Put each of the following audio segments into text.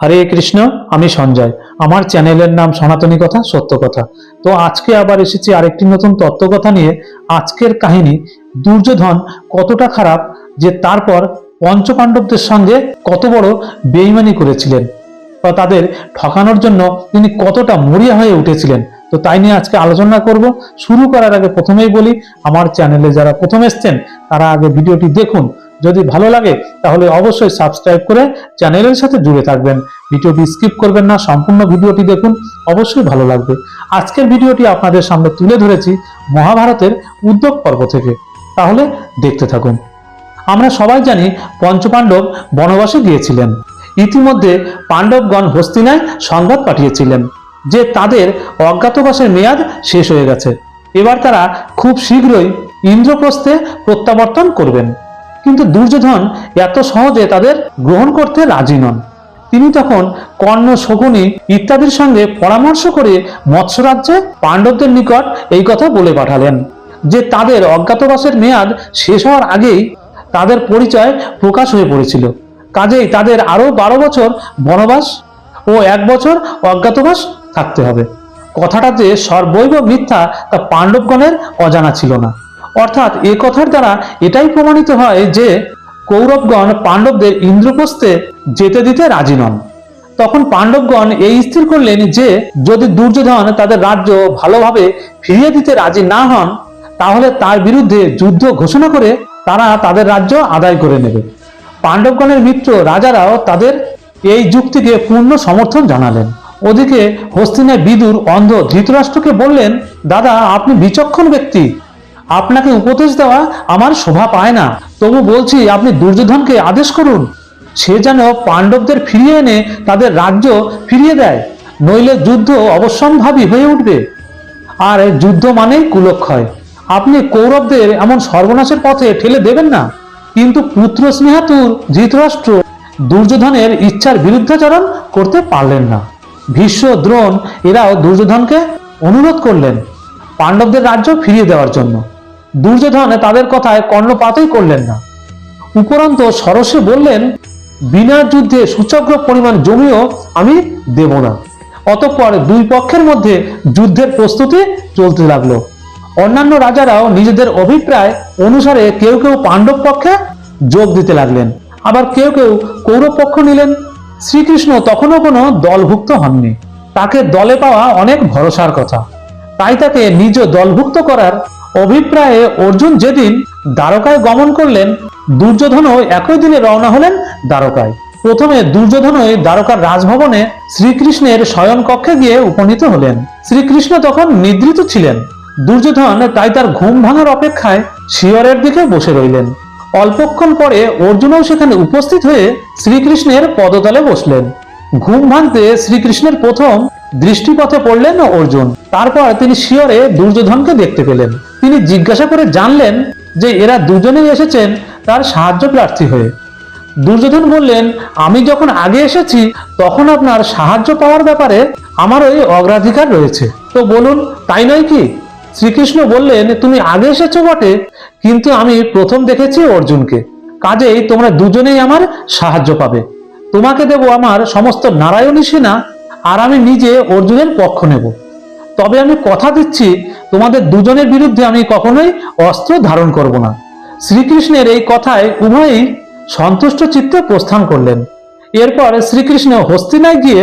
হরে কৃষ্ণ, আমি সঞ্জয়। আমার চ্যানেলের নাম সনাতনী কথা, সত্য কথা। তো আজকে আবার এসেছি আরেকটি নতুন তত্ত্বকথা নিয়ে। আজকের কাহিনী, দুর্যোধন কতটা খারাপ যে তারপর পঞ্চপাণ্ডবদের সঙ্গে কত বড় বেইমানি করেছিলেন বা তাদের ঠকানোর জন্য তিনি কতটা মরিয়া হয়ে উঠেছিলেন। তো তাই নিয়ে আজকে আলোচনা করব। শুরু করার আগে প্রথমেই বলি, আমার চ্যানেলে যারা প্রথম এসছেন, তারা আগে ভিডিওটি দেখুন। যদি ভালো লাগে, তাহলে অবশ্যই সাবস্ক্রাইব করে চ্যানেলের সাথে জুড়ে থাকবেন। ভিডিওটি স্কিপ করবেন না, সম্পূর্ণ ভিডিওটি দেখুন, অবশ্যই ভালো লাগবে। আজকের ভিডিওটি আপনাদের সামনে তুলে ধরেছি মহাভারতের উদ্যোগ পর্ব থেকে। তাহলে দেখতে থাকুন। আমরা সবাই জানি পঞ্চপাণ্ডব বনবাসে গিয়েছিলেন। ইতিমধ্যে পাণ্ডবগণ হস্তিনায় সংবাদ পাঠিয়েছিলেন যে তাদের অজ্ঞাতবাসের মেয়াদ শেষ হয়ে গেছে। এবার তারা খুব শীঘ্রই ইন্দ্রপ্রস্থে প্রত্যাবর্তন করবেন। কিন্তু দুর্যোধন এত সহজে তাদের গ্রহণ করতে রাজি নন। তিনি তখন কর্ণ, শকুনি ইত্যাদির সঙ্গে পরামর্শ করে মৎস্যরাজ্যে পাণ্ডবদের নিকট এই কথা বলে পাঠালেন যে তাদের অজ্ঞাতবাসের মেয়াদ শেষ হওয়ার আগেই তাদের পরিচয় প্রকাশ হয়ে পড়েছিল। কাজেই তাদের আরও বারো বছর বনবাস ও এক বছর অজ্ঞাতবাস থাকতে হবে। কথাটা যে সর্বৈব মিথ্যা তা পাণ্ডবগণের অজানা ছিল না। অর্থাৎ এ কথার দ্বারা এটাই প্রমাণিত হয় যে কৌরবগণ পাণ্ডবদের ইন্দ্রপ্রস্থে যেতে দিতে রাজি নন। তখন পাণ্ডবগণ এই স্থির করলেন যে, যদি দুর্যোধন তাদের রাজ্য ভালোভাবে ফিরিয়ে দিতে রাজি না হন, তাহলে তার বিরুদ্ধে যুদ্ধ ঘোষণা করে তারা তাদের রাজ্য আদায় করে নেবে। পাণ্ডবগণের মিত্র রাজারাও তাদের এই যুক্তিকে পূর্ণ সমর্থন জানালেন। ওদিকে হস্তিনায় বিদুর অন্ধ ধৃতরাষ্ট্রকে বললেন, দাদা, আপনি বিচক্ষণ ব্যক্তি। আপনাকে উপদেশ দেওয়া আমার শোভা পায় না। তবু বলছি, আপনি দুর্যোধনকে আদেশ করুন। সে যেন পাণ্ডবদের ফিরিয়ে এনে তাদের রাজ্য ফিরিয়ে দেয়, নইলে যুদ্ধ অবশ্যম্ভাবী হয়ে উঠবে। আর যুদ্ধ মানেই কুলক্ষয়। আপনি কৌরবদের এমন সর্বনাশের পথে ঠেলে দেবেন না। কিন্তু পুত্র স্নেহাতুর ধৃতরাষ্ট্র দুর্যোধনের ইচ্ছার বিরুদ্ধাচরণ করতে পারলেন না। ভীষ্ম দ্রোণ এরাও দুর্যোধনকে অনুরোধ করলেন, পাণ্ডবদের রাজ্য ফিরিয়ে দেওয়ার জন্য। দুর্যোধন তাদের কথায় কর্ণপাতই করলেন না। উপরন্ত সরসে বললেন, বিনা যুদ্ধে সূচক্র পরিমাণ জমিও আমি দেব না। অতঃপর দুই পক্ষের মধ্যে যুদ্ধের প্রস্তুতি চলতে লাগল। অন্যান্য রাজারাও নিজেদের অভিপ্রায় অনুসারে কেউ কেউ পাণ্ডব পক্ষে যোগ দিতে লাগলেন। আবার কেউ কেউ কৌরব পক্ষ নিলেন। শ্রীকৃষ্ণ তখনও কোনো দলভুক্ত হননি। তাকে দলে পাওয়া অনেক ভরসার কথা। তাই তাকে নিজ দলভুক্ত করার অভিপ্রায়ে অর্জুন যেদিন দ্বারকায় গমন করলেন, দুর্যোধনও একই দিনে রওনা হলেন দ্বারকায়। প্রথমে দুর্যোধনই দ্বারকার রাজভবনে শ্রীকৃষ্ণের শয়ন কক্ষে গিয়ে উপনীত হলেন। শ্রীকৃষ্ণ তখন নিদ্রিত ছিলেন। দুর্যোধন তাই তার ঘুম ভাঙার অপেক্ষায় শিয়রের দিকে বসে রইলেন। অল্পক্ষণ পরে অর্জুনও সেখানে উপস্থিত হয়ে শ্রীকৃষ্ণের পদতলে বসলেন। ঘুম ভাঙতে শ্রীকৃষ্ণের প্রথম দৃষ্টিপথে পড়লেন অর্জুন। তারপর তিনি শিয়রে দুর্যোধনকে দেখতে পেলেন। তিনি জিজ্ঞাসা করে জানলেন যে এরা দুজনেই এসেছেন তার সাহায্য প্রার্থী হয়ে। দুর্যোধন বললেন, আমি যখন আগে এসেছি, তখন আপনার সাহায্য পাওয়ার ব্যাপারে আমার ওই অগ্রাধিকার রয়েছে। তো বলুন, তাই নয় কি? শ্রীকৃষ্ণ বললেন, তুমি আগে এসেছ বটে, কিন্তু আমি প্রথম দেখেছি অর্জুনকে। কাজেই তোমরা দুজনেই আমার সাহায্য পাবে। তোমাকে দেব আমার সমস্ত নারায়ণী সেনা, আর আমি নিজে অর্জুনের পক্ষ নেব। তবে আমি কথা দিচ্ছি, তোমাদের দুজনের বিরুদ্ধে আমি কখনোই অস্ত্র ধারণ করব না। শ্রীকৃষ্ণের এই কথায় উভয়ই সন্তুষ্ট চিত্তে প্রস্থান করলেন। এরপর শ্রীকৃষ্ণ হস্তিনায় গিয়ে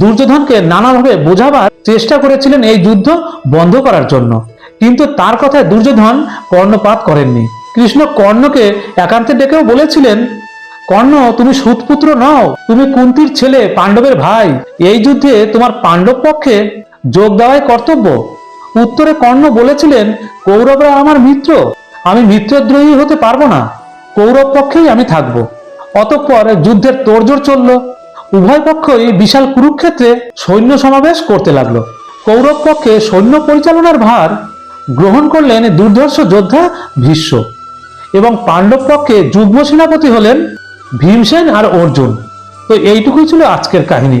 দুর্যোধনকে নানাভাবে বোঝাবার চেষ্টা করেছিলেন এই যুদ্ধ বন্ধ করার জন্য। কিন্তু তার কথায় দুর্যোধন কর্ণপাত করেননি। কৃষ্ণ কর্ণকে একান্তে ডেকেও বলেছিলেন, কর্ণ, তুমি সুতপুত্র নও, তুমি কুন্তির ছেলে পাণ্ডবের ভাই। এই যুদ্ধে তোমার পাণ্ডব পক্ষে যোগ দেওয়াই কর্তব্য। উত্তরে কর্ণ বলেছিলেন, কৌরবরা আমার মিত্র, আমি মিত্রদ্রোহী হতে পারব না, কৌরব পক্ষেই আমি থাকব। অতঃপর যুদ্ধের তোড়জোড় চলল। উভয় পক্ষই বিশাল কুরুক্ষেত্রে সৈন্য সমাবেশ করতে লাগল। কৌরব পক্ষে সৈন্য পরিচালনার ভার গ্রহণ করলেন দুর্ধর্ষ যোদ্ধা ভীষ্ম এবং পাণ্ডব পক্ষে যুগ্ম সেনাপতি হলেন ভীমসেন আর অর্জুন। তো এইটুকুই ছিল আজকের কাহিনী।